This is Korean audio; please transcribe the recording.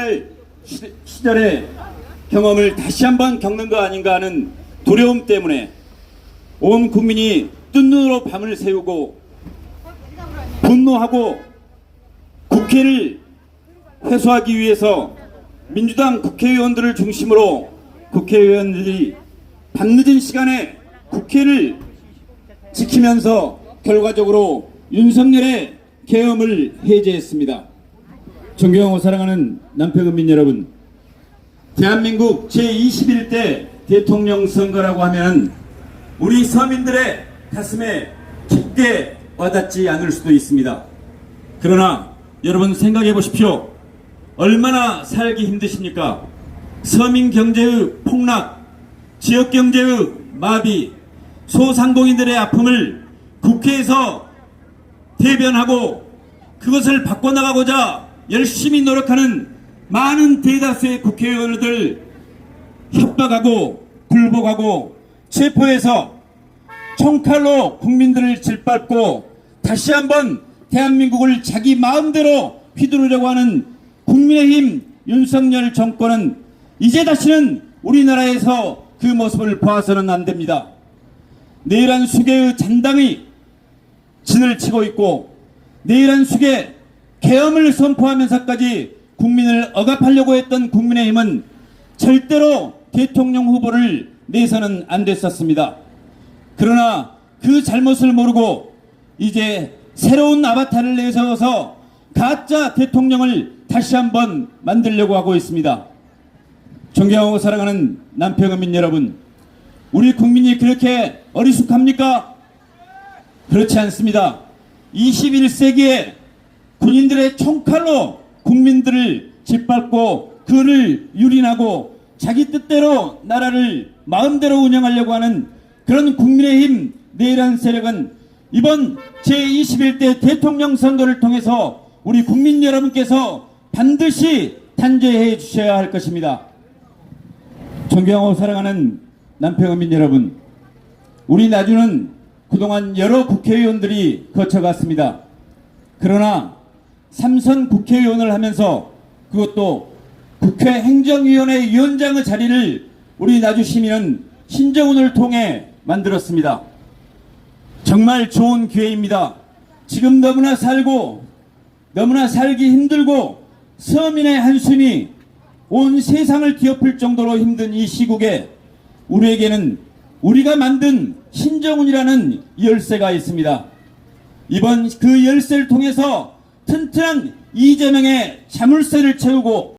5.18 시- 시절의 경험을 다시 한번 겪는 거 아닌가 하는 두려움 때문에 온 국민이 뜬 눈으로 밤을 새우고 분노하고 국회를 회수하기 위해서 민주당 국회의원들을 중심으로 국회의원들이 밤늦은 시간에 국회를 지키면서 결과적으로 윤석열의 계엄을 해제했습니다. 존경하고 사랑하는 남편국민 여러분, 대한민국 제21대 대통령 선거라고 하면 우리 서민들의 가슴에 깊게 와닿지 않을 수도 있습니다. 그러나 여러분 생각해 보십시오. 얼마나 살기 힘드십니까? 서민 경제의 폭락, 지역 경제의 마비, 소상공인들의 아픔을 국회에서 대변하고 그것을 바꿔나가고자 열심히 노력하는 많은 대다수의 국회의원들 협박하고 굴복하고 체포해서 총칼로 국민들을 짓밟고 다시 한번 대한민국을 자기 마음대로 휘두르려고 하는 국민의힘 윤석열 정권은 이제 다시는 우리나라에서 그 모습을 봐서는 안 됩니다. 내란 수계의 잔당이 진을 치고 있고 내란 수계 계엄을 선포하면서까지 국민을 억압하려고 했던 국민의힘은 절대로 대통령 후보를 내서는 안 됐었습니다. 그러나 그 잘못을 모르고 이제 새로운 아바타를 내세워서 가짜 대통령을 다시 한번 만들려고 하고 있습니다. 존경하고 사랑하는 남평민 여러분, 우리 국민이 그렇게 어리숙합니까? 그렇지 않습니다. 21세기에 군인들의 총칼로 국민들을 짓밟고 그를 유린하고 자기 뜻대로 나라를 마음대로 운영하려고 하는 그런 국민의힘 내란 세력은 이번 제21대 대통령 선거를 통해서 우리 국민 여러분께서 반드시 단죄해 주셔야 할 것입니다. 존경하고 사랑하는 남평민 여러분, 우리 나주는 그동안 여러 국회의원들이 거쳐갔습니다. 그러나 삼선 국회의원을 하면서 그것도 국회 행정위원회 위원장의 자리를 우리 나주 시민은 신정훈을 통해 만들었습니다. 정말 좋은 기회입니다. 지금 너무나 살고 너무나 살기 힘들고 서민의 한숨이 온 세상을 뒤엎을 정도로 힘든 이 시국에 우리에게는 우리가 만든 신정훈이라는 열쇠가 있습니다. 이번 그 열쇠를 통해서 튼튼한 이재명의 자물쇠를 채우고